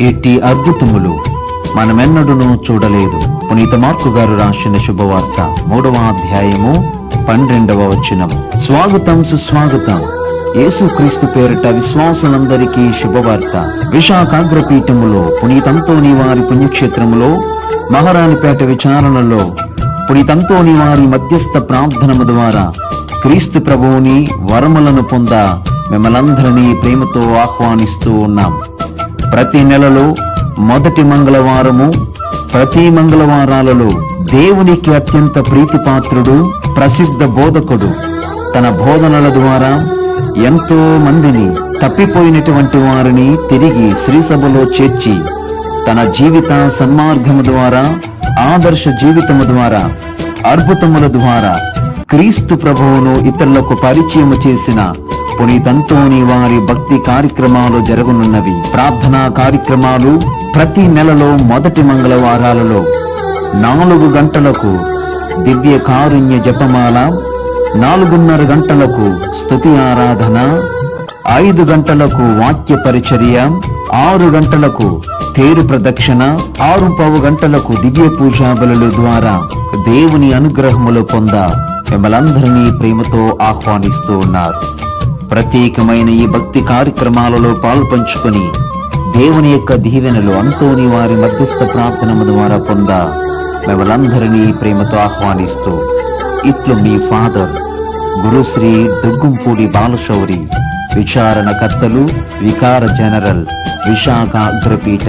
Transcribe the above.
ఎట్టి అద్భుతములు మనమెన్నడూనూ చూడలేదు. పునీత మార్కు గారు రాసిన శుభవార్త మూడవ అధ్యాయము పన్నెండవ వచనము స్వాగతం సుస్వాగతం. యేసుక్రీస్తు పేరిట విశ్వాసులందరికీ శుభవార్త. విశాఖాగ్రపీఠములో పునీతంతోని వారి పుణ్యక్షేత్రములో మహారాణిపేట విచారణలో పునీతంతోని వారి మధ్యస్థ ప్రార్థనము ద్వారా క్రీస్తు ప్రభువుని వరములను పొంద మిమ్మలందరినీ ప్రేమతో ఆహ్వానిస్తూ ఉన్నాం. ప్రతి నెలలో మొదటి మంగళవారము ప్రతి మంగళవారాలలో దేవునికి అత్యంత ప్రీతిపాత్రుడు ప్రసిద్ధ బోధకుడు. తన బోధనల ద్వారా ఎంతో మందిని తప్పిపోయినటువంటి వారిని తిరిగి శ్రీసభలో చేర్చి తన జీవిత సన్మార్గము ద్వారా ఆదర్శ జీవితము ద్వారా అద్భుతముల ద్వారా క్రీస్తు ప్రభువును ఇతరులకు పరిచయం చేసిన పునీతంతోని వారి భక్తి కార్యక్రమాలు జరగనున్నవి. ప్రార్థనా కార్యక్రమాలు ప్రతి నెలలో మొదటి మంగళవారాలలో నాలుగు గంటలకు దివ్య కారుణ్య జపమాల నాలుగున్నర గంటలకు స్తుతి ఆరాధన ఐదు గంటలకు వాక్య పరిచర్య ఆరు గంటలకు తేరు ప్రదక్షిణ ఆరు పావు గంటలకు దివ్య పూజా బలుల ద్వారా దేవుని అనుగ్రహములు పొంద మిమ్మలందరినీ ప్రేమతో ఆహ్వానిస్తూ ఉన్నారు. ప్రత్యేకమైన ఈ భక్తి కార్యక్రమాలలో పాల్పంచుకొని దేవుని యొక్క దీవెనలు అంతోని వారి మధ్యస్థ ప్రార్థన ద్వారా పొంద మిమ్మలందరినీ ప్రేమతో ఆహ్వానిస్తూ ఇట్లు మీ ఫాదర్ గురుశ్రీ దుగ్గుంపూడి బాలశౌరి విచారణకర్తలు వికార జనరల్ విశాఖ అగ్రపీఠ